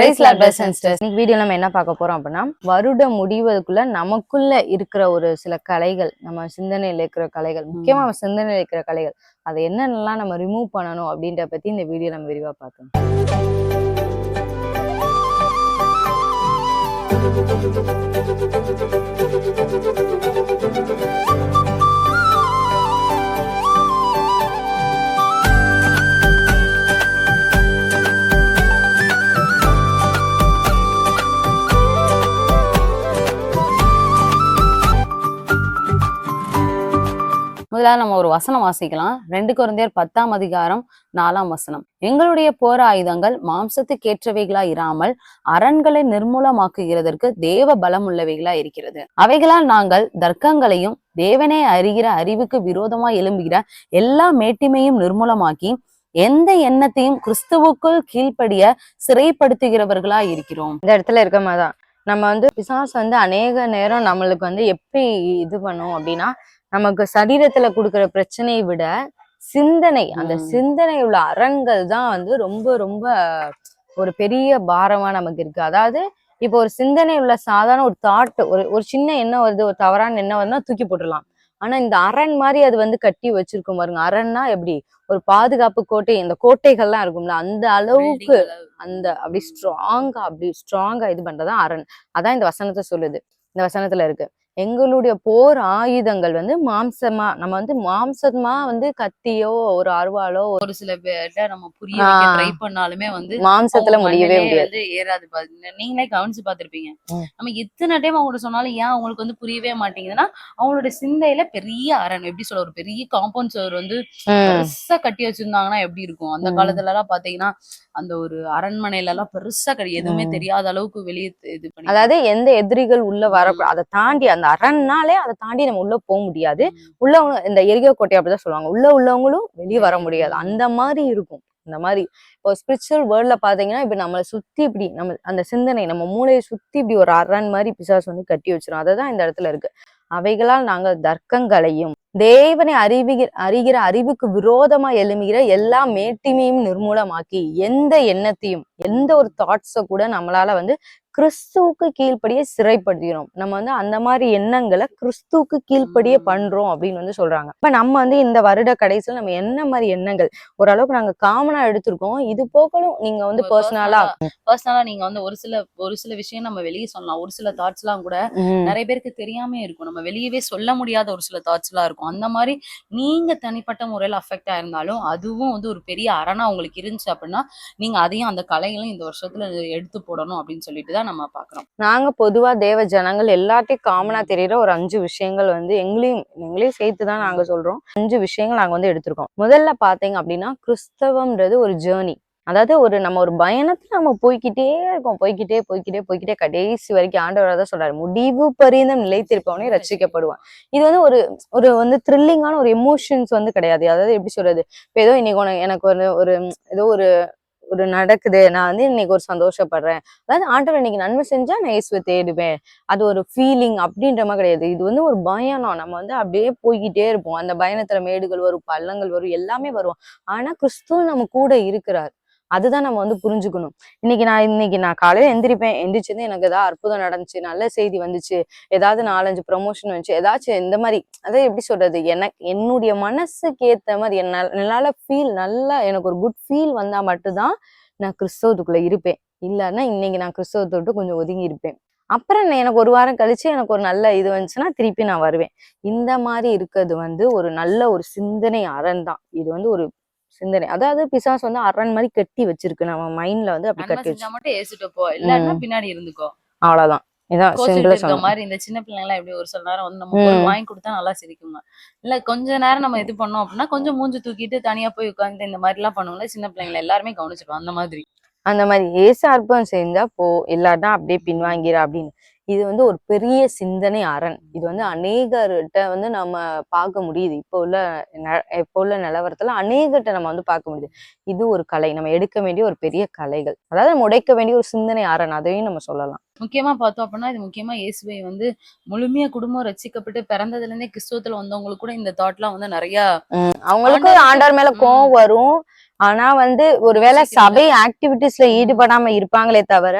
Price இன்னைக்கு video நம்ம என்ன பார்க்க போறோம் அப்படின்னா வருட முடிவதுக்குள்ள நமக்குள்ள இருக்கிற ஒரு சில கலைகள் நம்ம சிந்தனையில இருக்கிற கலைகள் முக்கியமா நம்ம சிந்தனையில இருக்கிற கலைகள் அதை என்னென்னலாம் நம்ம ரிமூவ் பண்ணணும் அப்படின்ற பத்தி இந்த வீடியோ நம்ம விரிவா பார்க்கணும் முதலாக நம்ம ஒரு வசனம் வாசிக்கலாம். ரெண்டு குழந்தையர் பத்தாம் அதிகாரம் நாலாம் வசனம். எங்களுடைய போர் ஆயுதங்கள் மாம்சத்துக்கேற்றவைகளா இராமல் அரண்களை நிர்மூலமாக்குகிறதற்கு தேவ பலம் உள்ளவைகளா இருக்கிறது. அவைகளால் நாங்கள் தர்க்கங்களையும் தேவனே அறிகிற அறிவுக்கு விரோதமா எழும்புகிற எல்லா மேட்டிமையும் நிர்மூலமாக்கி எந்த எண்ணத்தையும் கிறிஸ்துவுக்குள் கீழ்ப்படிய சிறைப்படுத்துகிறவர்களா இருக்கிறோம். இந்த இடத்துல இருக்க மாதிரிதான். நம்ம வந்து பிசாஸ் வந்து அநேக நேரம் நம்மளுக்கு வந்து எப்படி இது பண்ணும் அப்படின்னா நமக்கு சரீரத்துல கொடுக்குற பிரச்சனையை விட சிந்தனை அந்த. சிந்தனை உள்ள அரண்கள் தான் வந்து ரொம்ப ரொம்ப ஒரு பெரிய பாரமா நமக்கு இருக்கு. அதாவது இப்போ ஒரு சிந்தனை உள்ள சாதாரண ஒரு தாட் ஒரு ஒரு சின்ன எண்ணம் வருது ஒரு தவறான எண்ணம் வருதுன்னா தூக்கி போட்டுடலாம். ஆனா இந்த அரண் மாதிரி அது வந்து கட்டி வச்சிருக்கும் பாருங்க. அரண்னா எப்படி? ஒரு பாதுகாப்பு கோட்டை இந்த கோட்டைகள்லாம் இருக்கும்ல அந்த அளவுக்கு அந்த அப்படி ஸ்ட்ராங்கா அப்படி ஸ்ட்ராங்கா இது பண்றதுதான் அரண் அதான் இந்த வசனத்தை சொல்லுது. இந்த வசனத்துல இருக்கு. எங்களுடைய போர் ஆயுதங்கள் வந்து மாம்சமா நம்ம வந்து மாம்சமா வந்து கத்தியோ ஒரு அருவாளோ ஒரு சில பேர்ட்ட நம்ம புரிய ட்ரை பண்ணாலுமே வந்து மாம்சத்துல முடியவே முடியாது. ஏறாது. நீங்களே கவனிச்சு பார்த்திருப்பீங்க. நம்ம எத்தனை டைம் அவங்கள்ட்ட சொன்னாலும் ஏன் அவங்களுக்கு வந்து புரியவே மாட்டேங்குதுன்னா அவங்களோட சிந்தையில பெரிய அரண் எப்படி சொல்ல ஒரு பெரிய காம்பவுண்ட் சுவர் வந்து பெருசா கட்டி வச்சிருந்தாங்கன்னா எப்படி இருக்கும்? அந்த. காலத்துல எல்லாம் பாத்தீங்கன்னா அந்த ஒரு அரண்மனையில எல்லாம் பெருசா கட்டி எதுவுமே. தெரியாத அளவுக்கு வெளியே இது பண்ணி அதாவது எந்த எதிரிகள் உள்ள வரக்கூடாது அதை தாண்டி அந்த அரண்னாலே அதை தாண்டி நம்ம உள்ள போக முடியாது. உள்ள உள்ளவங்க இந்த எரிகோ கோட்டை அப்படிதான் சொல்லுவாங்க. உள்ள உள்ளவங்களும் வெளியே வர முடியாது. அந்த மாதிரி இருக்கும். இந்த மாதிரி இப்போ ஸ்பிரிச்சுவல் வேர்ல்ட்ல பாத்தீங்கன்னா இப்ப நம்மளை சுத்தி இப்படி நம்ம அந்த சிந்தனை நம்ம மூளையை சுத்தி இப்படி ஒரு அரண் மாதிரி பிசாஸ் வந்து கட்டி வச்சிரும். அதுதான் இந்த இடத்துல இருக்கு. அவைகளால் நாங்கள் தர்க்கங்களையும் தேவனை அறிவிகிற அறிகிற அறிவுக்கு விரோதமா எழுமுகிற எல்லா மேட்டிமையும் நிர்மூலமாக்கி எந்த எண்ணத்தையும் எந்த ஒரு தாட்ஸை கூட நம்மளால வந்து கிறிஸ்துவுக்கு கீழ்ப்படியே சிறைப்படுத்திக்கிறோம். நம்ம வந்து அந்த மாதிரி எண்ணங்களை கிறிஸ்துவுக்கு கீழ்ப்படியே. பண்றோம் அப்படின்னு வந்து சொல்றாங்க. இப்ப நம்ம வந்து இந்த வருட கடைசியில் நம்ம என்ன மாதிரி எண்ணங்கள்? ஓரளவுக்கு நாங்க காமனா எடுத்திருக்கோம். இது போகலும் நீங்க வந்து பர்சனலா பர்சனலா நீங்க வந்து ஒரு சில ஒரு சில விஷயம் நம்ம வெளியே சொல்லலாம். ஒரு சில தாட்ஸ் எல்லாம் கூட நிறைய பேருக்கு தெரியாம இருக்கும். நம்ம வெளியவே சொல்ல முடியாத ஒரு சில தாட்ஸ் எல்லாம் இருக்கும். அந்த மாதிரி நீங்க தனிப்பட்ட முறையில அஃபெக்ட் ஆயிருந்தாலும் அதுவும் வந்து ஒரு பெரிய அரணா உங்களுக்கு இருந்துச்சு அப்படின்னா நீங்க அதையும் அந்த கலைகளும் இந்த வருஷத்துல எடுத்து போடணும் அப்படின்னு சொல்லிட்டு தான் நம்ம பார்க்குறோம் நாங்கள் பொதுவாக தேவ ஜனங்கள் எல்லாத்தையும் காமனாக தெரிகிற ஒரு அஞ்சு விஷயங்கள் வந்து எங்களையும் எங்களையும் சேர்த்து தான் நாங்கள் சொல்கிறோம் அஞ்சு விஷயங்கள் நாங்கள் வந்து எடுத்திருக்கோம். முதல்ல பார்த்தீங்க அப்படின்னா கிறிஸ்தவம்ன்றது ஒரு ஜேர்னி அதாவது ஒரு நம்ம ஒரு பயணத்துல நம்ம போய்க்கிட்டே இருக்கோம். போய்கிட்டே போய்க்கிட்டே போய்க்கிட்டே கடைசி வரைக்கும் ஆண்டவராக தான் சொல்றாரு. முடிவு பரியந்தம் நிலைத்திருப்பவனே ரசிக்கப்படுவான் இது வந்து ஒரு ஒரு வந்து த்ரில்லிங்கான ஒரு எமோஷன்ஸ் வந்து கிடையாது. அதாவது எப்படி சொல்றது? இப்போ ஏதோ இன்னைக்கு உனக்கு எனக்கு ஒரு ஒரு ஏதோ ஒரு ஒரு நடக்குது. நான் வந்து இன்னைக்கு ஒரு சந்தோஷப்படுறேன். அதாவது ஆண்டவர் இன்னைக்கு நன்மை செஞ்சா நான் இயேசுவை தேடுவேன். அது ஒரு ஃபீலிங் அப்படின்ற மாதிரி கிடையாது. இது வந்து ஒரு பயணம் நம்ம வந்து அப்படியே போய்கிட்டே இருப்போம். அந்த பயணத்துல மேடுகள் வரும் பள்ளங்கள் வரும் எல்லாமே வரும். ஆனா கிறிஸ்துவ நம்ம கூட இருக்கிறார். அதுதான் நம்ம வந்து புரிஞ்சுக்கணும். இன்னைக்கு நான் இன்னைக்கு நான் காலையில எந்திரிப்பேன் எந்திரிச்சது எனக்கு ஏதாவது அற்புதம் நடந்துச்சு நல்ல செய்தி வந்துச்சு ஏதாவது நாலஞ்சு ப்ரொமோஷன் வந்துச்சு ஏதாச்சும் இந்த மாதிரி அதாவது எப்படி சொல்றது எனக்கு என்னுடைய மனசுக்கு ஏத்த மாதிரி என்னால என்னால் ஃபீல் நல்லா எனக்கு ஒரு குட் ஃபீல் வந்தா மட்டும்தான் நான் கிறிஸ்தவத்துக்குள்ள இருப்பேன். இல்லைன்னா இன்னைக்கு நான் கிறிஸ்தவத்தை விட்டு கொஞ்சம் ஒதுங்கி இருப்பேன். அப்புறம் எனக்கு ஒரு வாரம் கழிச்சு எனக்கு ஒரு நல்ல இது வந்துச்சுன்னா திருப்பி நான் வருவேன். இந்த மாதிரி இருக்கிறது வந்து ஒரு நல்ல ஒரு சிந்தனை அறன் தான். இது வந்து ஒரு சிந்தனை. அதாவது பிசாஸ் வந்து அரண் மாதிரி கட்டி வச்சிருக்கு நம்ம மைண்ட்ல வந்து அப்படி கட்டி வச்சு. மட்டும் ஏசிட்டு போ. இல்லன்னா. பின்னாடி இருந்துக்கோ. அவ்வளவுதான். மாதிரி இந்த சின்ன பிள்ளைங்க எல்லாம் எப்படி ஒரு சில நேரம் வந்து நம்ம வாங்கி கொடுத்தா நல்லா சிரிக்குங்க. இல்ல கொஞ்ச நேரம் நம்ம இது பண்ணோம் அப்படின்னா கொஞ்சம் மூஞ்சி தூக்கிட்டு தனியா போய் உட்காந்து இந்த மாதிரி எல்லாம் பண்ணுவோம்ல சின்ன பிள்ளைங்களை எல்லாருமே கவனிச்சிருவோம் அந்த மாதிரி. அந்த மாதிரி. ஏசு அற்பம் செஞ்சா போ. இல்லாட்டா அப்படியே பின்வாங்கிற அப்படின்னு. இது வந்து ஒரு பெரிய சிந்தனை அரண். இது வந்து அநேகர்கிட்ட வந்து நம்ம பார்க்க முடியுது. இப்போ உள்ள இப்போ உள்ள நிலவரத்துல அநேகர்கிட்ட நம்ம வந்து பார்க்க முடியுது. இது ஒரு கலை. நம்ம எடுக்க வேண்டிய ஒரு பெரிய கலைகள். அதாவது நம்ம உடைக்க வேண்டிய ஒரு சிந்தனை அரண். அதையும் நம்ம சொல்லலாம். முக்கியமா பார்த்தோம் அப்படின்னா இது முக்கியமா இயேசுவை வந்து முழுமையா குடும்பம் ரட்சிக்கப்பட்டு பிறந்ததுல இருந்தே கிறிஸ்துவத்துல வந்தவங்களுக்கு கூட இந்த தாட்லாம் வந்து நிறைய அவங்களுக்கு ஆண்டவர் மேல. கோவம் வரும். ஆனா வந்து ஒருவேளை. சபை ஆக்டிவிட்டிஸ்ல. ஈடுபடாம இருப்பாங்களே தவிர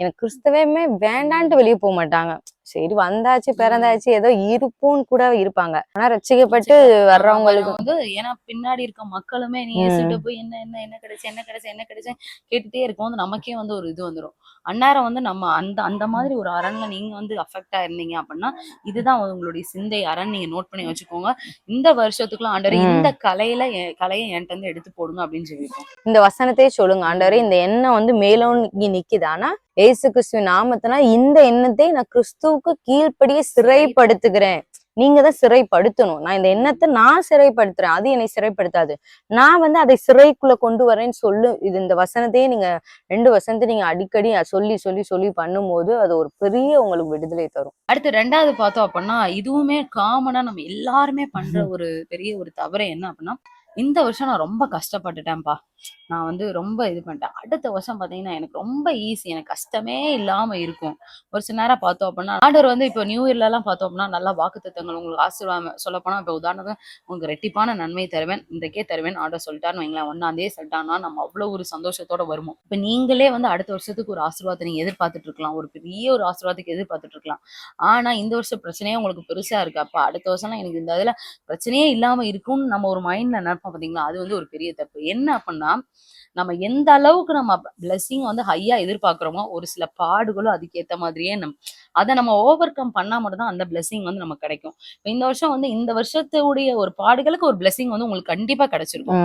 எனக்கு கிறிஸ்தவமே வேண்டான்ட்டு வெளியே போக மாட்டாங்க. சரி வந்தாச்சு பிறந்தாச்சு ஏதோ இருப்போம்னு கூட இருப்பாங்க. ஆனா ரட்சிக்கப்பட்டு வர்றவங்களுக்கு வந்து ஏன்னா பின்னாடி இருக்க மக்களுமே நீ. இயேசுகிட்ட போய் என்ன என்ன என்ன கிடைச்சு என்ன கிடைச்சு என்ன கிடைச்சு கேட்டுட்டே இருக்கும் போது நமக்கே வந்து ஒரு இது வந்துரும். அந்நேரம் வந்து நம்ம அந்த அந்த மாதிரி ஒரு அரண்ல நீங்க வந்து அஃபெக்ட் ஆயிருந்தீங்க அப்படின்னா இதுதான் உங்களுடைய சிந்தை அரண் நீங்க நோட் பண்ணி வச்சுக்கோங்க. இந்த வருஷத்துக்குள்ள ஆண்டவர். இந்த கலையில கலையை என்கிட்ட இருந்து எடுத்து போடுங்க அப்படின்னு சொல்லியிருக்கோம். இந்த வசனத்தையே சொல்லுங்க ஆண்டவரே இந்த எண்ணம் வந்து மேலோங்கி நிக்குது. ஆனா ஏசு கிறிஸ்துவ நாமத்தினா இந்த எண்ணத்தை நான் கிறிஸ்துவுக்கு கீழ்ப்படியே சிறைப்படுத்துகிறேன். நீங்க தான் சிறைப்படுத்தணும். நான் இந்த எண்ணத்தை நான் சிறைப்படுத்துறேன். அது என்னை சிறைப்படுத்தாது. நான் வந்து அதை சிறைக்குள்ள கொண்டு வரேன்னு சொல்லு. இது இந்த வசனத்தையே நீங்க ரெண்டு வசனத்தை நீங்க அடிக்கடி சொல்லி சொல்லி சொல்லி பண்ணும்போது அது ஒரு பெரிய உங்களுக்கு விடுதலை தரும். அடுத்து ரெண்டாவது பார்த்தோம் அப்படின்னா இதுவுமே காமனா நம்ம எல்லாருமே பண்ற ஒரு பெரிய ஒரு தவறு என்ன அப்படின்னா இந்த வருஷம் நான் ரொம்ப கஷ்டப்பட்டுட்டேன்ப்பா. நான் வந்து ரொம்ப இது பண்ணிட்டேன். அடுத்த வருஷம் பாத்தீங்கன்னா எனக்கு ரொம்ப ஈஸி எனக்கு கஷ்டமே இல்லாம இருக்கும். ஒரு சில நேரம் பார்த்தோம் அப்படின்னா ஆர்டர் வந்து இப்போ நியூ இயர்ல எல்லாம் பார்த்தோம் அப்படின்னா நல்லா வாக்குத்தத்தங்கள் உங்களுக்கு ஆசீர்வாதம் சொல்ல போனா இப்போ உதாரணத்துக்கு உங்களுக்கு ரெட்டிப்பான நன்மை தருவேன் இன்றைக்கே தருவேன் ஆர்டர் சொல்லிட்டான்னு வைங்களேன் ஒன்னாந்தே சொல்லிட்டான்னா நம்ம அவ்வளவு ஒரு சந்தோஷத்தோட வருவோம். இப்போ நீங்களே வந்து அடுத்த வருஷத்துக்கு ஒரு ஆசீர்வாதத்தை நீங்க எதிர்பார்த்துட்டு இருக்கலாம். ஒரு பெரிய ஒரு ஆசீர்வாதத்துக்கு எதிர்பார்த்துட்டு இருக்கலாம். ஆனா இந்த வருஷம் பிரச்சனையே உங்களுக்கு பெருசா இருக்கு. அப்ப அடுத்த வருஷம்லாம் எனக்கு இந்த இதுல பிரச்சனையே இல்லாம இருக்கும்னு நம்ம ஒரு மைண்ட்ல நினைப்போம். பாத்தீங்களா? அது வந்து ஒரு பெரிய தப்பு. என்ன அப்படின்னா நம்ம எந்த அளவுக்கு நம்ம பிளெஸிங் வந்து ஹையா எதிர்பார்க்கிறோமோ ஒரு சில பாடுகளும் அதுக்கேத்த மாதிரியே நம் அதை நம்ம ஓவர் கம் பண்ணா மட்டும் தான் அந்த பிளெஸிங் வந்து நமக்கு கிடைக்கும். இப்ப இந்த வருஷம் வந்து இந்த வருஷத்துடைய ஒரு பாடுகளுக்கு ஒரு பிளெஸிங் வந்து உங்களுக்கு கண்டிப்பா கிடைச்சிருக்கும்.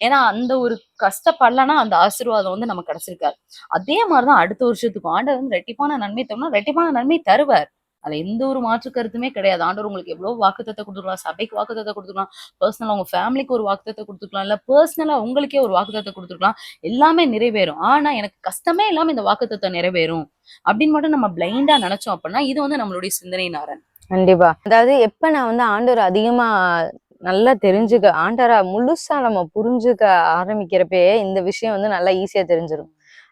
ஏன்னா அந்த ஒரு கஷ்டப்படலன்னா அந்த ஆசீர்வாதம் வந்து நமக்கு கிடைச்சிருக்காது. அதே மாதிரிதான் அடுத்த வருஷத்துக்கும். ஆண்டவர் வந்து ரெட்டிப்பான நன்மை தரணும் ரெட்டிப்பான நன்மை தருவார். அதுல எந்த ஒரு மாற்று கருத்துமே கிடையாது. ஆண்டவர் உங்களுக்கு எவ்வளவு வாக்குத்தத்தை கொடுத்துக்கலாம் சபைக்கு வாக்குத்தத்தை கொடுத்துக்கலாம் பர்சனலா உங்க ஃபேமிலிக்கு ஒரு வாக்குத்தத்தை கொடுத்துக்கலாம் இல்ல பர்சனலா உங்களுக்கே ஒரு வாக்குத்தத்தை கொடுத்துருக்கலாம். எல்லாமே நிறைவேறும். ஆனா எனக்கு கஷ்டமே இல்லாம இந்த வாக்குத்தத்தை நிறைவேறும். அப்படின்னு மட்டும் நம்ம பிளைண்டா நினைச்சோம் அப்படின்னா இது வந்து நம்மளுடைய சிந்தனை நாரன் கண்டிப்பா. அதாவது எப்ப நான் வந்து ஆண்டவர் அதிகமா நல்லா தெரிஞ்சுக்க ஆண்டாரா முழுசா நம்ம புரிஞ்சுக்க ஆரம்பிக்கிறப்பே இந்த விஷயம் வந்து நல்லா ஈஸியா தெரிஞ்சிடும்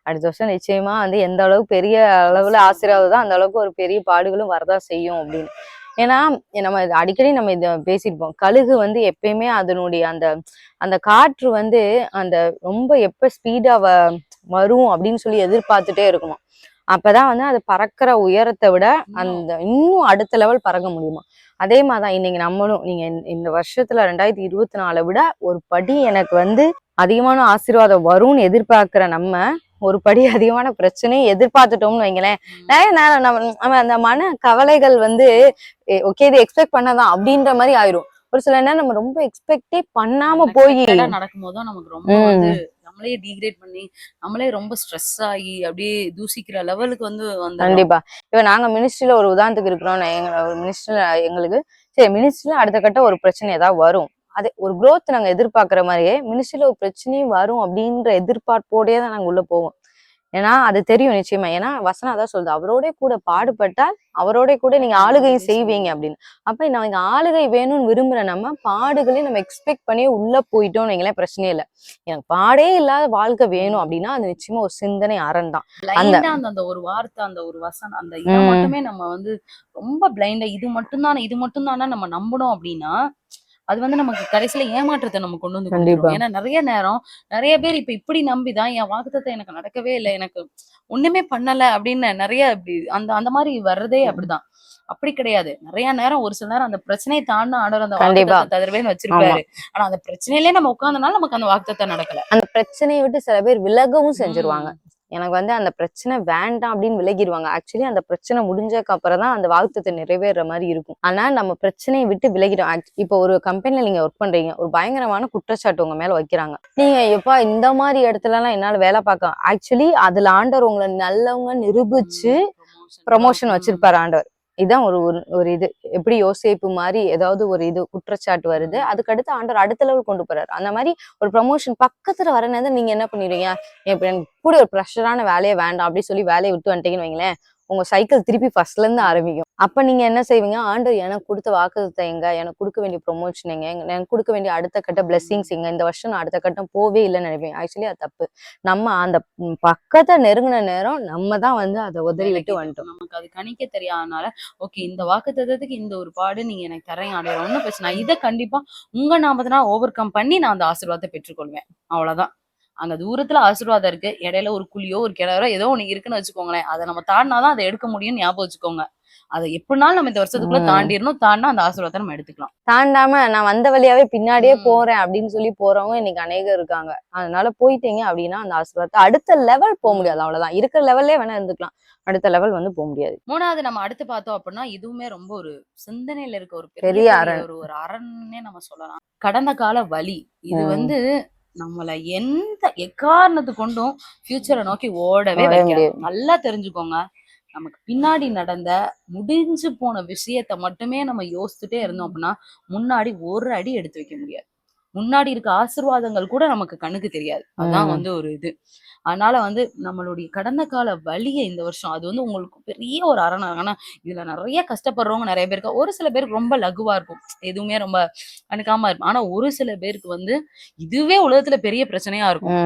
அடுத்த வருஷம் நிச்சயமா வந்து எந்த அளவுக்கு பெரிய அளவுல ஆசீர்வாதம் தான் அந்த அளவுக்கு ஒரு பெரிய பாடுகளும் வரதான் செய்யும் அப்படின்னு. ஏன்னா நம்ம அடிக்கடி நம்ம இதை பேசியிருப்போம் கழுகு வந்து எப்பயுமே அதனுடைய அந்த அந்த காற்று வந்து அந்த ரொம்ப எப்ப ஸ்பீடா வ வரும் அப்படின்னு சொல்லி எதிர்பார்த்துட்டே இருக்குமா அப்பதான் வந்து அது பறக்கிற உயரத்தை விட அந்த இன்னும் அடுத்த லெவல் பறக்க முடியுமா அதே மாதிரிதான் இன்னைக்கு நம்மளும் நீங்க இந்த வருஷத்துல ரெண்டாயிரத்தி இருபத்தி நாலை விட ஒரு படி எனக்கு வந்து அதிகமான ஆசீர்வாதம் வரும்னு எதிர்பார்க்கிற நம்ம ஒரு படி அதிகமான பிரச்சனையை எதிர்பார்த்துட்டோம்னு வைங்களேன். நிறைய நேரம் நம்ம நம்ம அந்த மன கவலைகள் வந்து ஓகே இது எக்ஸ்பெக்ட் பண்ணதான் அப்படின்ற மாதிரி ஆயிரும். ஒரு சில நேரம் நம்ம ரொம்ப எக்ஸ்பெக்டே பண்ணாம போய் Unexpected-ஆ நடக்கும்போது தான் நமக்கு ரொம்ப நம்மளே டீக்ரேட் பண்ணி நம்மளே ரொம்ப ஸ்ட்ரெஸ் ஆகி அப்படியே தூசிக்கிற லெவலுக்கு வந்து வந்து கண்டிப்பா. இப்ப நாங்க மினிஸ்ட்ரியில ஒரு உதாரணத்துக்கு இருக்கிறோம் எங்க மினிஸ்ட்ரியில எங்களுக்கு சரி மினிஸ்ட்ரியில அடுத்த கட்ட ஒரு பிரச்சனை ஏதாவது வரும். அது ஒரு growth நாங்க எதிர்பார்க்கிற மாதிரியே மினிஸ்ட்ரியில ஒரு பிரச்சனையும் வரும் அப்படின்ற எதிர்பார்ப்போடயே தான் நாங்க உள்ள போவோம். ஏன்னா அது தெரியும் நிச்சயமா. ஏன்னா வசனம் அதான் சொல்லுது. அவரோட கூட பாடுபட்டால் அவரோட கூட நீங்க ஆளுகையும் செய்வீங்க அப்படின்னு. அப்ப நான் இங்க ஆளுகை வேணும்னு விரும்புற நம்ம பாடுகளையும் நம்ம எக்ஸ்பெக்ட் பண்ணி உள்ள போயிட்டோம்னு வைங்களேன் பிரச்சனையே இல்லை. எனக்கு பாடே இல்லாத வாழ்க்கை வேணும் அப்படின்னா அது நிச்சயமா ஒரு சிந்தனை அரண் தான். அந்த அந்த ஒரு வார்த்தை அந்த ஒரு வசனம் அந்த இதை. மட்டுமே நம்ம வந்து ரொம்ப பிளைண்டா இது மட்டும்தானே இது மட்டும்தானே நம்ம நம்பணும் அப்படின்னா அது வந்து நமக்கு கடைசியில ஏமாற்றத்தை நம்ம கொண்டு வந்து கண்டிப்பா. ஏன்னா நிறைய நேரம் நிறைய பேர் இப்ப இப்படி நம்பிதான் என் வாக்குத்தத்தை எனக்கு நடக்கவே இல்லை எனக்கு ஒண்ணுமே பண்ணல அப்படின்னு நிறைய இப்படி அந்த அந்த மாதிரி வர்றதே அப்படிதான். அப்படி கிடையாது. நிறைய நேரம் ஒரு சில நேரம் அந்த பிரச்சனையை தாண்ட ஆண்டவர் அந்த கண்டிப்பா. வாக்குத்தத்தை தருவேன்னு வச்சிருப்பாரு. ஆனா அந்த பிரச்சனையிலே நம்ம உட்கார்ந்தனால நமக்கு அந்த வாக்குத்தத்தை நடக்கல. அந்த பிரச்சனையை விட்டு சில பேர் விலகவும் செஞ்சிருவாங்க. எனக்கு வந்து அந்த பிரச்சனை வேண்டாம் அப்படின்னு விலகிடுவாங்க ஆக்சுவலி அந்த பிரச்சனை முடிஞ்சதுக்கு அப்புறம் தான் அந்த வாக்குத்தத்தை நிறைவேற மாதிரி இருக்கும். ஆனா நம்ம பிரச்சனையை விட்டு விலகிடும் இப்போ ஒரு கம்பெனில நீங்க ஒர்க் பண்றீங்க. ஒரு பயங்கரமான குற்றச்சாட்டு உங்க மேல வைக்கிறாங்க. நீங்க எப்பா இந்த மாதிரி இடத்துல எல்லாம் என்னால வேலை பார்க்க ஆக்சுவலி அதுல ஆண்டவர் உங்களை நல்லவங்க நிரூபிச்சு ப்ரமோஷன் வச்சிருப்பாரு ஆண்டவர். இதான் ஒரு ஒரு- ஒரு இது. எப்படி யோசிப்பு மாதிரி ஏதாவது ஒரு இது குற்றச்சாட்டு வருது அதுக்கு அடுத்து ஆண்டவர் அடுத்த லெவல் கொண்டு போறாரு. அந்த மாதிரி ஒரு ப்ரமோஷன் பக்கத்துல வர நேரம் நீங்க என்ன பண்ணிடுவீங்க? இப்ப எனக்கு கூட ஒரு ப்ரெஷரான வேலையே வேண்டாம் அப்படி சொல்லி வேலையை விட்டு வந்துட்டீங்கன்னு வைங்களேன். உங்க சைக்கிள் திருப்பி ஃபர்ஸ்ட்ல இருந்து ஆரம்பிக்கும். அப்ப நீங்க என்ன செய்வீங்க? ஆண்டு எனக்கு கொடுத்த வாக்குறுத்தம் எங்க? எனக்கு கொடுக்க வேண்டிய ப்ரொமோஷன் எங்க? எனக்கு கொடுக்க வேண்டிய அடுத்த கட்ட பிளெஸிங்ஸ் எங்க? இந்த வருஷம் நான் அடுத்த கட்டம் போவே இல்லைன்னு நினைப்பேன் ஆக்சுவலி அது தப்பு. நம்ம அந்த பக்கத்தை நெருங்கின நேரம் நம்ம தான் வந்து அதை உதறி விட்டு. வந்துட்டோம். நமக்கு அது கணிக்க தெரியாதனால ஓகே இந்த வாக்குத்தத்தத்துக்கு இந்த ஒரு பாடு நீங்க எனக்கு தரேன் ஆடையில ஒன்றும் பிரச்சனை இதை கண்டிப்பா உங்க நாமத்தினா ஓவர் கம் பண்ணி நான் அந்த ஆசீர்வாதத்தை பெற்றுக்கொள்வேன். அவ்வளவுதான். அங்க தூரத்துல ஆசீர்வாதம் இருக்கு இடையில ஒரு குழியோ ஒரு கிணறோ ஏதோ ஒண்ணு இருக்குன்னு வச்சுக்கோங்களேன். அதை நம்ம தாண்டினாதான் அதை எடுக்க முடியும்னு ஞாபகம் வச்சுக்கோங்க. அதை எப்படினாலும் நம்ம இந்த வருஷத்துக்குள்ள. தாண்டிடணும். தாண்டினா அந்த ஆசீர்வாதத்தை நம்ம எடுத்துக்கலாம். தாண்டாம நான் வந்த வழியாவே பின்னாடியே. போறேன் அப்படின்னு சொல்லி போறவங்க இன்னைக்கு அநேகம் இருக்காங்க. அதனால போயிட்டீங்க அப்படின்னா அந்த ஆசீர்வாதத்தை அடுத்த லெவல் போக முடியாது. அவ்வளவுதான். இருக்கிற லெவல்லே வேணா இருந்துக்கலாம். அடுத்த லெவல் வந்து போக முடியாது. மூணாவது நம்ம அடுத்து பார்த்தோம் அப்படின்னா இதுவுமே ரொம்ப ஒரு சிந்தனையில இருக்க ஒரு பெரிய. ஒரு ஒரு அரண்னே நம்ம சொல்லலாம். கடந்த கால வலி. இது. வந்து நம்மள எந்த எக்காரணத்து கொண்டும் ஃபியூச்சரை நோக்கி ஓடவே முடியாது. நல்லா தெரிஞ்சுக்கோங்க. நமக்கு பின்னாடி நடந்த முடிஞ்சு போன விஷயத்த மட்டுமே நம்ம யோசிச்சுட்டே இருந்தோம் அப்படின்னா முன்னாடி ஒரு அடி எடுத்து வைக்க முடியாது. முன்னாடி இருக்க ஆசீர்வாதங்கள் கூட நமக்கு கண்ணுக்கு தெரியாது. அதான். வந்து ஒரு இது. அதனால வந்து நம்மளுடைய கடந்த கால வலியை இந்த வருஷம் அது வந்து உங்களுக்கு பெரிய ஒரு அரணா. ஆனா இதுல நிறைய கஷ்டப்படுறவங்க நிறைய பேருக்கு ஒரு சில பேருக்கு ரொம்ப லகுவா இருக்கும். எதுவுமே ரொம்ப அணுக்காம இருக்கும். ஆனா ஒரு சில பேருக்கு வந்து இதுவே உலகத்துல பெரிய பிரச்சனையா இருக்கும்.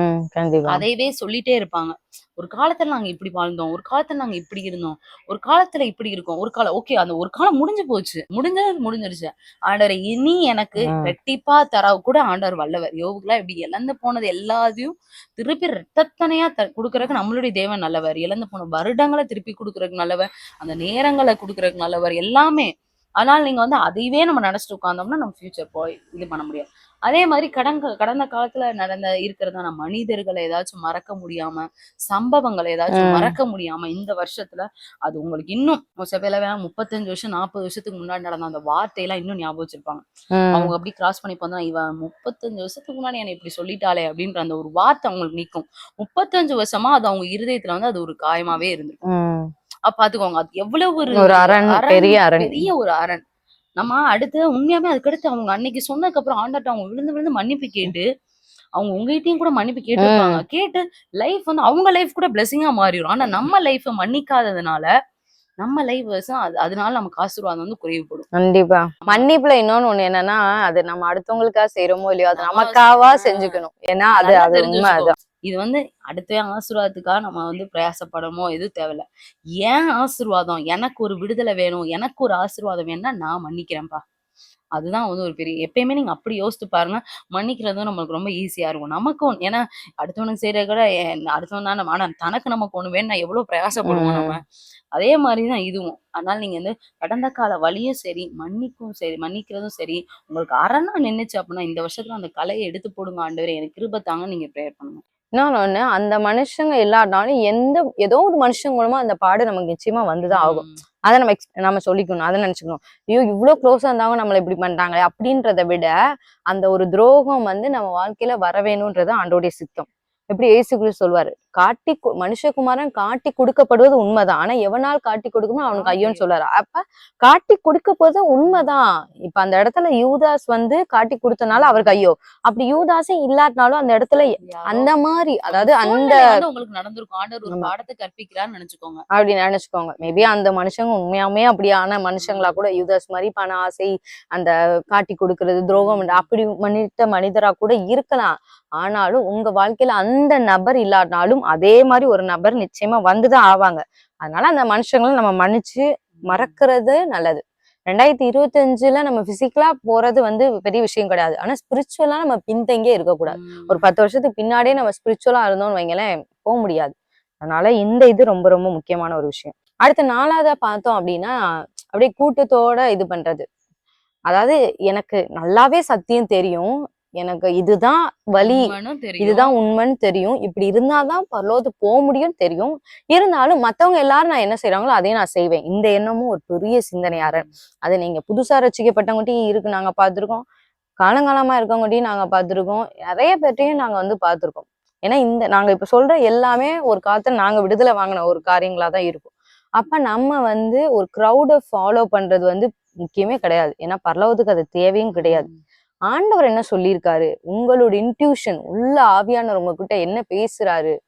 அதையவே சொல்லிட்டே இருப்பாங்க. ஒரு காலத்துல நாங்க இப்படி வாழ்ந்தோம் ஒரு காலத்துல நாங்க இப்படி இருந்தோம் ஒரு காலத்துல இப்படி இருக்கோம் ஒரு காலம் ஓகே அந்த ஒரு காலம் முடிஞ்சு போச்சு. முடிஞ்சது முடிஞ்சிருச்சு. ஆண்டவர் இனி எனக்கு. ரெட்டிப்பா தர கூட ஆண்டவர் வல்லவர். யோவுக்குலாம் இப்படி இழந்து போனது எல்லாத்தையும் திருப்பி ரெட்டத்தனையா த கொடுக்கறதுக்கு நம்மளுடைய தேவன் நல்லவர். இழந்து போன வருடங்களை திருப்பி கொடுக்கறதுக்கு நல்லவர். அந்த நேரங்களை கொடுக்கறதுக்கு நல்லவர். எல்லாமே. ஆனால் நீங்க வந்து அதையவே நம்ம நினைச்சிட்டு உட்கார்ந்தோம்னா நம்ம ஃபியூச்சர் போய் இது பண்ண முடியாது. அதே மாதிரி கடந்த கடந்த காலத்துல நடந்த இருக்கிறதான மனிதர்களை ஏதாச்சும் மறக்க முடியாம சம்பவங்களை ஏதாச்சும். மறக்க முடியாம இந்த வருஷத்துல அது உங்களுக்கு இன்னும் சில பேர்ல வேணா முப்பத்தஞ்சு வருஷம் நாற்பது வருஷத்துக்கு முன்னாடி நடந்த அந்த வார்த்தையெல்லாம் இன்னும் ஞாபகம் வச்சிருப்பாங்க. அவங்க அப்படி கிராஸ் பண்ணி போனா இவன் முப்பத்தஞ்சு வருஷத்துக்கு முன்னாடி என்னை இப்படி சொல்லிட்டாளே அப்படின்ற அந்த ஒரு வார்த்தை அவங்களுக்கு நிக்கும் முப்பத்தஞ்சு வருஷமா அது அவங்க இருதயத்துல வந்து அது ஒரு காயமாவே இருந்திருக்கும். அப்ப பாத்துக்கோங்க அது எவ்வளவு ஒரு ஒரு அரண் பெரிய அரண் பெரிய ஒரு அரண் நம்ம அடுத்து உண்மையாவே அதுக்கடுத்து அவங்க அன்னைக்கு சொன்னதுக்கு அப்புறம் ஆண்டாட்ட அவங்க விழுந்து விழுந்து மன்னிப்பு கேட்டு அவங்க உங்ககிட்டயும் கூட மன்னிப்பு கேட்டிருப்பாங்க. கேட்டு லைஃப் வந்து அவங்க லைஃப் கூட பிளெஸிங்கா மாறிடும் ஆனா நம்ம லைஃப் மன்னிக்காததுனால நம்ம லைஃப் அது அதனால நமக்கு ஆசீர்வாதம் வந்து குறைவுபடும். கண்டிப்பா. மன்னிப்புல இன்னொன்னு ஒண்ணு என்னன்னா அது நம்ம அடுத்தவங்களுக்கா செய்யறோமோ இல்லையோ அது நமக்காவா. செஞ்சுக்கணும். ஏன்னா அது அது உண்மை வச்சுக்கோ. இது வந்து அடுத்த ஆசீர்வாதத்துக்காக நம்ம வந்து பிரயாசப்படமோ எதுவும் தேவையில்ல. ஏன் ஆசீர்வாதம்? எனக்கு ஒரு விடுதலை வேணும். எனக்கு ஒரு ஆசீர்வாதம் வேணும்னா நான் மன்னிக்கிறேன்ப்பா. அதுதான் வந்து ஒரு பெரிய எப்பயுமே நீங்க அப்படி யோசித்து பாருங்க. மன்னிக்கிறதும் நம்மளுக்கு ரொம்ப ஈஸியா இருக்கும். நமக்கும் ஏன்னா அடுத்தவனுக்கு செய்யறத கூட அடுத்தவன் தான் நம்ம தனக்கு நமக்கு ஒண்ணு வேணும் எவ்வளவு பிரயாசப்படுவோம் ம். நம்ம? அதே மாதிரிதான் இதுவும். அதனால நீங்க வந்து கடந்த கால வழியும் சரி மன்னிக்கும் சரி மன்னிக்கிறதும் சரி உங்களுக்கு அரணா நின்னுச்சு அப்படின்னா இந்த வருஷத்துல அந்த கலையை எடுத்து போடுங்க ஆண்டவரே. எனக்கு கிருப தாங்க நீங்க ப்ரேயர் பண்ணுங்க. இன்னொன்னு ஒண்ணு அந்த மனுஷங்க இல்லாட்டாலும் எந்த ஏதோ ஒரு மனுஷங்க மூலமா அந்த பாடு நமக்கு நிச்சயமா வந்துதான் ஆகும். அதை நம்ம ex- நம்ம சொல்லிக்கணும். அதை நினைச்சுக்கணும். ஐயோ இவ்வளவு க்ளோஸா இருந்தாங்க நம்மள இப்படி பண்றாங்களே அப்படின்றத விட அந்த ஒரு துரோகம் வந்து நம்ம வாழ்க்கையில வர வேணும்ன்றது ஆண்டோடைய சித்தம். எப்படி ஏசு கிறிஸ்து சொல்வாரு? காட்டி மனுஷகுமாரன் காட்டி கொடுக்கப்படுவது உண்மைதான். ஆனா எவனால் காட்டி கொடுக்கணும் அவனுக்கு ஐயோன்னு சொல்றாரு. அப்ப காட்டி கொடுக்கப்படுவது உண்மைதான். இப்ப அந்த இடத்துல யூதாஸ் வந்து காட்டி கொடுத்தனால அவருக்கு ஐயோ. அப்படி யூதாஸே இல்லாட்டினாலும் அந்த இடத்துல அந்த மாதிரி அதாவது அந்த உங்களுக்கு நடந்திருக்கும். ஆண்டவர் ஒரு. பாடத்தை கற்பிக்கிறான்னு நினைச்சுக்கோங்க. அப்படி நினைச்சுக்கோங்க. மேபி அந்த மனுஷங்க உண்மையாமே அப்படியான மனுஷங்களா கூட யூதாஸ் மாதிரி பண ஆசை அந்த காட்டி கொடுக்கறது துரோகம் அப்படி மனித மனிதரா கூட இருக்கலாம். ஆனாலும் உங்க வாழ்க்கையில அந்த நபர் இல்லாட்டினாலும் அதே மாதிரி ஒரு நபர் நிச்சயமா வந்துதான் ஆவாங்க. அதனால அந்த மனுஷங்களை நம்ம மன்னிச்சு மறக்கிறது நல்லது. ரெண்டாயிரத்தி இருபத்தி அஞ்சுல நம்ம பிசிக்கலா போறது வந்து பெரிய விஷயம் கிடையாது. ஆனா ஸ்பிரிச்சுவலா நம்ம பின்தங்கியே இருக்கக்கூடாது. ஒரு பத்து வருஷத்துக்கு பின்னாடியே நம்ம ஸ்பிரிச்சுவலா இருந்தோம்னு வைங்களேன் போக முடியாது. அதனால இந்த இது ரொம்ப ரொம்ப முக்கியமான ஒரு விஷயம். அடுத்து நாலாவதா பார்த்தோம் அப்படின்னா அப்படியே கூட்டத்தோட இது பண்றது. அதாவது எனக்கு நல்லாவே சத்தியம் தெரியும். எனக்கு இதுதான் வழி. இதுதான் உண்மைன்னு தெரியும். இப்படி இருந்தாதான் பரலோகத்துக்கு போக முடியும் தெரியும். இருந்தாலும் மத்தவங்க எல்லாரும் நான் என்ன செய்றாங்களோ அதையும் நான் செய்வேன். இந்த எண்ணமும் ஒரு பெரிய சிந்தனையாரன் அது நீங்க புதுசா ரசிக்கப்பட்டவங்ககிட்டயும் இருக்கு நாங்க பார்த்திருக்கோம். காலங்காலமா இருக்கவங்ககிட்டயும் நாங்க பார்த்திருக்கோம். நிறைய பேர்ட்டையும் நாங்க வந்து பார்த்திருக்கோம். ஏன்னா இந்த நாங்க இப்ப சொல்ற எல்லாமே ஒரு காலத்துல நாங்க விடுதலை வாங்கின ஒரு காரியங்களா தான் இருக்கும். அப்ப நம்ம வந்து ஒரு க்ரௌட ஃபாலோ பண்றது வந்து முக்கியமே கிடையாது. ஏன்னா பரலோகத்துக்கு அது தேவையும் கிடையாது. ஆண்டவர் என்ன சொல்லியிருக்காரு? உங்களோட இன்ட்யூஷன் உள்ள ஆவியானவர் உங்ககிட்ட என்ன பேசுறாரு?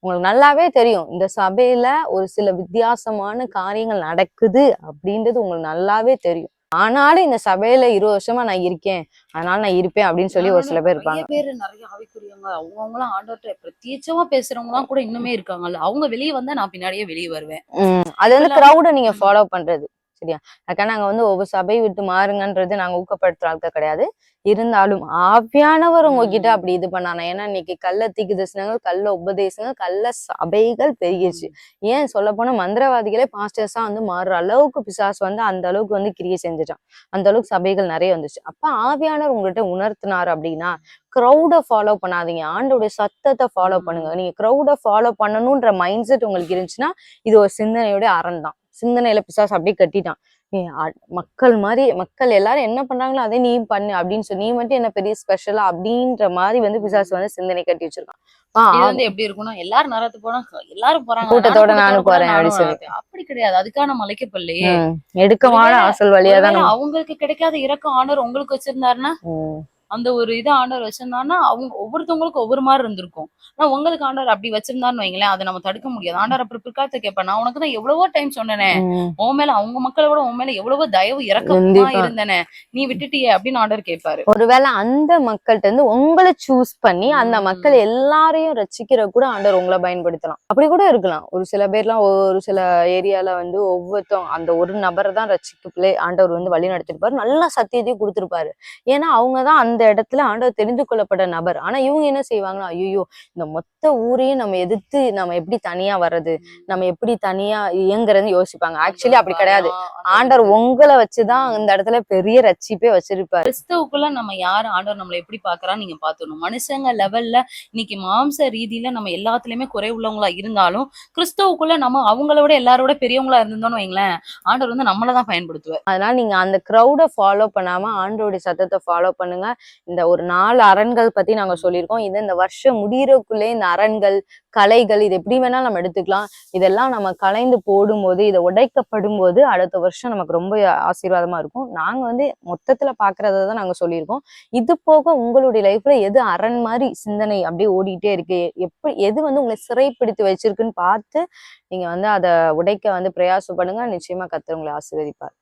உங்களுக்கு நல்லாவே தெரியும். இந்த சபையில ஒரு சில வித்தியாசமான காரியங்கள் நடக்குது அப்படின்றது உங்களுக்கு நல்லாவே தெரியும். ஆனாலும் இந்த சபையில இருபது வருஷமா நான் இருக்கேன். அதனால நான் இருப்பேன் அப்படின்னு சொல்லி ஒரு சில பேர் இருப்பாங்க. பேர் நிறைய ஆவிக்குரியவங்க அவங்கவுங்க எல்லாம் ஆண்டவர்கிட்ட பிரத்யேகமா பேசுறவங்க எல்லாம் கூட இன்னுமே இருக்காங்கல்ல. அவங்க வெளியே வந்தா நான் பின்னாடியே வெளியே வருவேன். அது வந்து க்ரௌட நீங்க ஃபாலோ பண்றது. சரியா? அதுக்காக நாங்க வந்து ஒவ்வொரு சபை விட்டு மாறுங்கன்றது நாங்க ஊக்கப்படுத்துற ஆட்கள் கிடையாது. இருந்தாலும் ஆவியானவர் உங்ககிட்ட அப்படி இது பண்ணானா? ஏன்னா இன்னைக்கு கள்ள தீக்கு தரிசனங்கள் கள்ள உபதேசங்கள் கள்ள சபைகள் பெருகிருச்சு. ஏன் சொல்ல போனா மந்திரவாதிகளே பாஸ்டர்ஸா வந்து மாறுற அளவுக்கு பிசாசு வந்து அந்த அளவுக்கு வந்து கிரியை செஞ்சுட்டான். அந்த அளவுக்கு சபைகள் நிறைய வந்துச்சு. அப்ப ஆவியானவர் உங்கள்கிட்ட உணர்த்தினார் அப்படின்னா க்ரௌட ஃபாலோ பண்ணாதீங்க. ஆண்டோடைய சத்தத்தை ஃபாலோ பண்ணுங்க. நீங்க க்ரௌட ஃபாலோ பண்ணணும்ன்ற மைண்ட் செட் உங்களுக்கு இருந்துச்சுன்னா இது ஒரு சிந்தனையோட அரண் தான் சிந்தனையில பிசாசு அப்படியே கட்டிட்டான். மக்கள் மாதிரி மக்கள் எல்லாரும் என்ன பண்றாங்களோ அதே நீ பண்ணு அப்படின்னு சொல்லி நீ மட்டும் என்ன பெரிய ஸ்பெஷலா அப்படின்ற மாதிரி வந்து பிசாசு வந்து சிந்தனை கட்டி வச்சிருக்கான். வந்து எப்படி இருக்கும்னா எல்லாரும் நரத்து போனா எல்லாரும் போறாங்க. கூட்டத்தோட நானும் போறேன் அப்படி நானும் சொல்லி. அப்படி கிடையாது. அதுக்கான மலைக்கப்பல்லையே ம், எடுக்கமான ஆசல் வழியா தான் அவங்களுக்கு கிடைக்காத இறக்கம் ஆண்டவர் உங்களுக்கு வச்சிருந்தாருன்னா? அந்த ஒரு இது ஆண்டவர் வச்சிருந்தாருன்னா அவங்க ஒவ்வொருத்தவங்களுக்கும் ஒவ்வொரு மாதிரி இருந்திருக்கும். ஆனா உங்களுக்கு ஆண்டவர் அப்படி வச்சிருந்தாருன்னு வைங்களேன் அதை நம்ம தடுக்க முடியாது. ஆண்டவர் அப்படி பிற்காலத்தை கேட்பேன் நான் உனக்கு தான் எவ்வளவோ டைம் சொன்னேனே. உன் மேல அவங்க மக்களை விட உன் மேல எவ்வளவோ தயவு இறக்கமா. இருந்தனே. நீ விட்டுட்டியே அப்படின்னு ஆண்டவர் கேட்பாரு. ஒருவேளை அந்த மக்கள்கிட்ட இருந்து உங்களை சூஸ் பண்ணி அந்த. மக்கள் எல்லாரையும் ரசிக்கிற கூட ஆண்டவர் உங்களை பயன்படுத்தலாம். அப்படி கூட இருக்கலாம். ஒரு சில பேர்லாம் ஒரு சில ஏரியால வந்து ஒவ்வொருத்தவங்க அந்த ஒரு நபரை தான் ரசிக்கப்பிலே ஆண்டவர் வந்து வழி நடத்திருப்பாரு. நல்ல சத்தியத்தையும் கொடுத்திருப்பாரு. ஏன்னா அவங்க தான் அந்த இடத்துல ஆண்டவர் தெரிந்து கொள்ளப்பட்ட நபர். ஆனா இவங்க என்ன செய்வாங்கன்னா ஐயோ இந்த மொத்த ஊரையும் நம்ம எதிர்த்து நம்ம எப்படி தனியா வர்றது? நம்ம எப்படி தனியா இயங்குறதுன்னு யோசிப்பாங்க. ஆக்சுவலி அப்படி கிடையாது. ஆண்டவர் உங்களை வச்சுதான் இந்த இடத்துல பெரிய ரட்சிப்பே வச்சிருப்பாரு. கிறிஸ்தவுக்குள்ள நம்ம யாரு? ஆண்டவர் நம்மளை எப்படி பாக்குறான்னு நீங்க பாத்துக்கணும் மனுஷங்க லெவல்ல இன்னைக்கு மாம்ச ரீதியில நம்ம எல்லாத்துலயுமே குறை உள்ளவங்களா இருந்தாலும் கிறிஸ்தவுக்குள்ள நம்ம அவங்கள விட எல்லாரோட பெரியவங்களா இருந்தோம்னு வைங்களேன் ஆண்டவர் வந்து நம்மளதான் பயன்படுத்துவார். அதனால நீங்க அந்த க்ரௌட ஃபாலோ பண்ணாம ஆண்டோடைய சத்தத்தை ஃபாலோ பண்ணுங்க. இந்த ஒரு நாலு அரண்கள் பத்தி நாங்க சொல்லியிருக்கோம். இது இந்த வருஷம் முடியறக்குள்ளே இந்த அரண்கள் கலைகள் இது எப்படி வேணாலும் நம்ம எடுத்துக்கலாம். இதெல்லாம் நம்ம கலைந்து போடும்போது இதை உடைக்கப்படும் போது அடுத்த வருஷம் நமக்கு ரொம்ப ஆசீர்வாதமா இருக்கும். நாங்க வந்து மொத்தத்துல பாக்குறத தான் நாங்க சொல்லியிருக்கோம். இது போக உங்களுடைய லைஃப்ல எது அரண் மாதிரி சிந்தனை அப்படியே ஓடிட்டே இருக்கு? எப்படி எது வந்து உங்களை சிறைப்பிடித்து வச்சிருக்குன்னு பார்த்து நீங்க வந்து அதை உடைக்க வந்து பிரயாசப்படுங்க. நிச்சயமா கர்த்தர் உங்களை ஆசீர்வதிப்பார்.